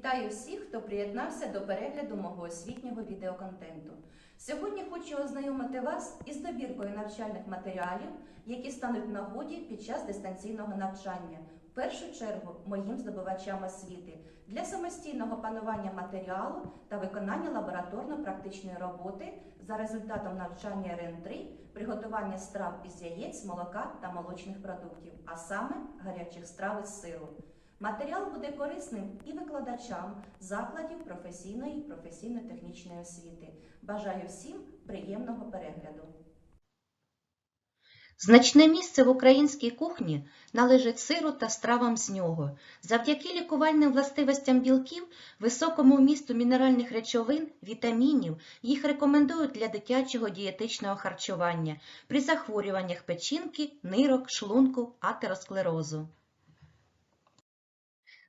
Вітаю всіх, хто приєднався до перегляду мого освітнього відеоконтенту. Сьогодні хочу ознайомити вас із добіркою навчальних матеріалів, які стануть нагоді під час дистанційного навчання. В першу чергу моїм здобувачам освіти для самостійного панування матеріалу та виконання лабораторно-практичної роботи за результатом навчання РН3 приготування страв із яєць, молока та молочних продуктів, а саме гарячих страв із сиру. Матеріал буде корисним і викладачам закладів професійної і професійно-технічної освіти. Бажаю всім приємного перегляду. Значне місце в українській кухні належить сиру та стравам з нього. Завдяки лікувальним властивостям білків, високому вмісту мінеральних речовин, вітамінів, їх рекомендують для дитячого дієтичного харчування при захворюваннях печінки, нирок, шлунку, атеросклерозу.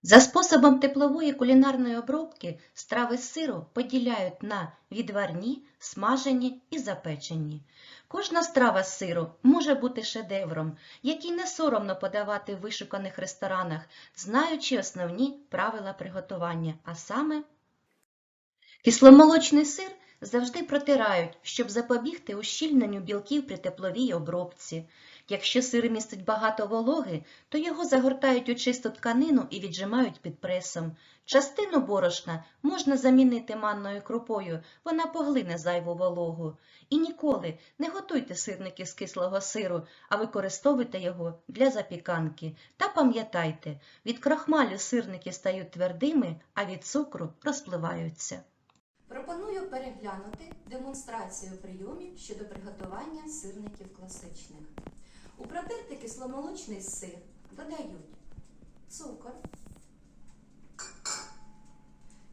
За способом теплової кулінарної обробки страви з сиру поділяють на відварні, смажені і запечені. Кожна страва з сиру може бути шедевром, який не соромно подавати в вишуканих ресторанах, знаючи основні правила приготування, а саме кисломолочний сир завжди протирають, щоб запобігти ущільненню білків при тепловій обробці. Якщо сир містить багато вологи, то його загортають у чисту тканину і віджимають під пресом. Частину борошна можна замінити манною крупою, вона поглине зайву вологу. І ніколи не готуйте сирники з кислого сиру, а використовуйте його для запіканки. Та пам'ятайте, від крахмалю сирники стають твердими, а від цукру розпливаються. Пропоную переглянути демонстрацію прийомів щодо приготування сирників класичних. У протертий кисломолочний сир додають цукор,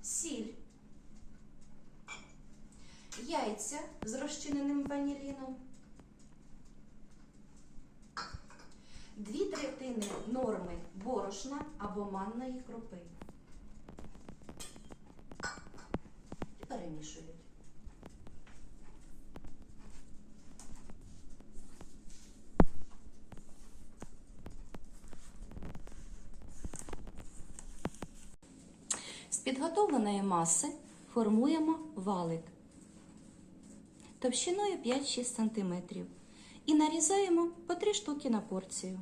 сіль, яйця з розчиненим ваніліном, дві третини норми борошна або манної крупи. І перемішують. З підготовленої маси формуємо валик товщиною 5-6 см і нарізаємо по 3 штуки на порцію.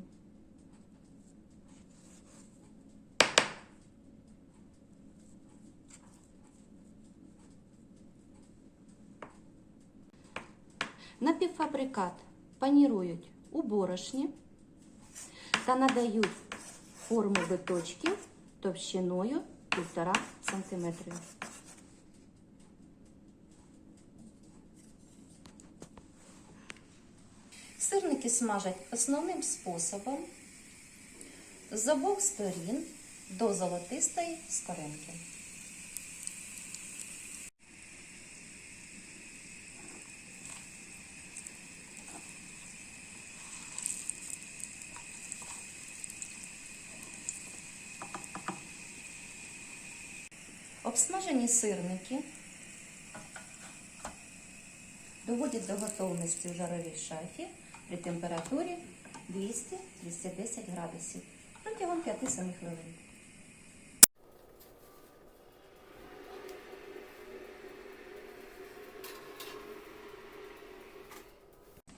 Напівфабрикат панірують у борошні та надають форму биточків товщиною 1,5 см. Сирники смажать основним способом з обох сторін до золотистої скоринки. Обсмажені сирники доводять до готовності в жаровій шафі при температурі 200-210 градусів протягом 5-7 хвилин.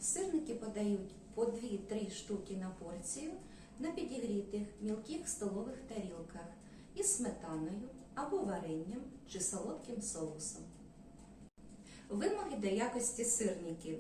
Сирники подають по 2-3 штуки на порцію на підігрітих мілких столових тарілках із сметаною або варенням чи солодким соусом. Вимоги до якості сирників.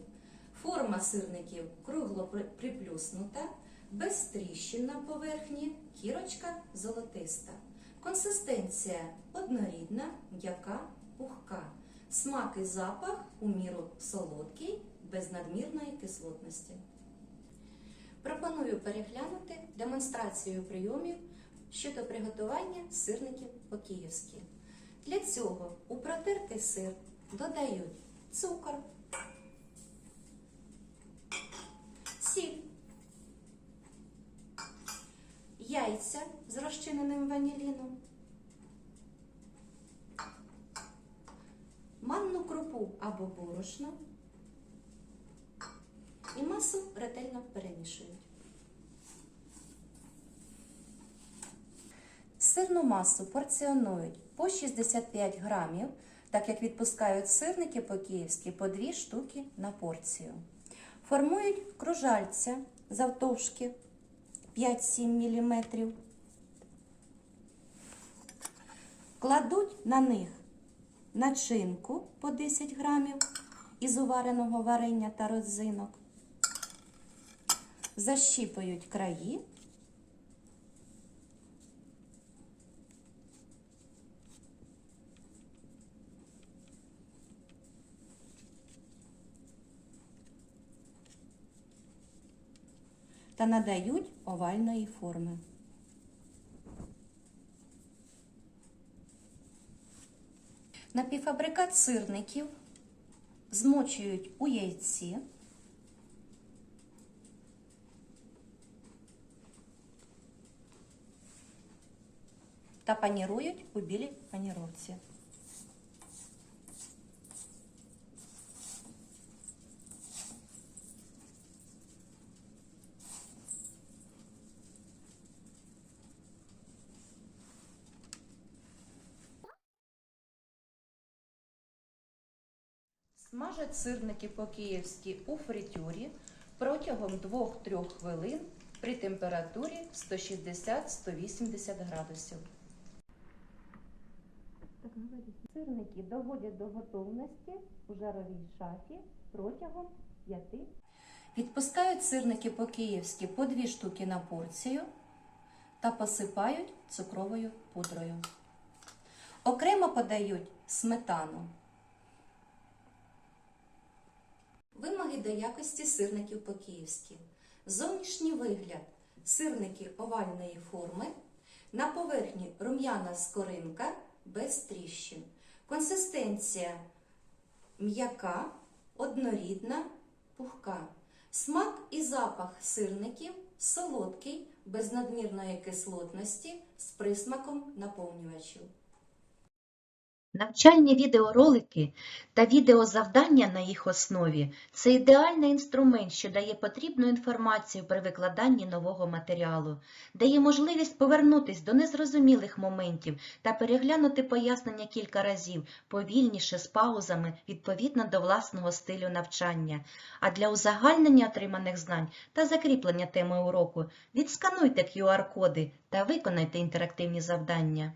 Форма сирників кругло приплюснута, без тріщин на поверхні, кірочка золотиста. Консистенція однорідна, м'яка, пухка. Смак і запах у міру солодкий, без надмірної кислотності. Пропоную переглянути демонстрацію прийомів щодо приготування сирників по-київськи. Для цього у протертий сир додають цукор, сіль, яйця з розчиненим ваніліном, манну крупу або борошно і масу ретельно перемішують. Сирну масу порціонують по 65 грамів, так як відпускають сирники по-київськи по 2 штуки на порцію. Формують кружальця завтовшки 5-7 мм. Кладуть на них начинку по 10 грамів із увареного варення та родзинок. Защіпують краї. Та надають овальної форми. Напівфабрикат сирників змочують у яйці. Та панірують у білій паніровці. Смажать сирники по-київськи у фритюрі протягом 2-3 хвилин при температурі 160-180 градусів. Сирники доводять до готовності у жаровій шафі протягом 5. Відпускають сирники по-київськи по 2 штуки на порцію та посипають цукровою пудрою. Окремо подають сметану. Вимоги до якості сирників по-київськи. Зовнішній вигляд сирники овальної форми. На поверхні рум'яна скоринка без тріщин. Консистенція м'яка, однорідна, пухка. Смак і запах сирників солодкий, без надмірної кислотності з присмаком наповнювачів. Навчальні відеоролики та відеозавдання на їх основі – це ідеальний інструмент, що дає потрібну інформацію при викладанні нового матеріалу, дає можливість повернутись до незрозумілих моментів та переглянути пояснення кілька разів, повільніше з паузами, відповідно до власного стилю навчання. А для узагальнення отриманих знань та закріплення теми уроку відскануйте QR-коди та виконайте інтерактивні завдання.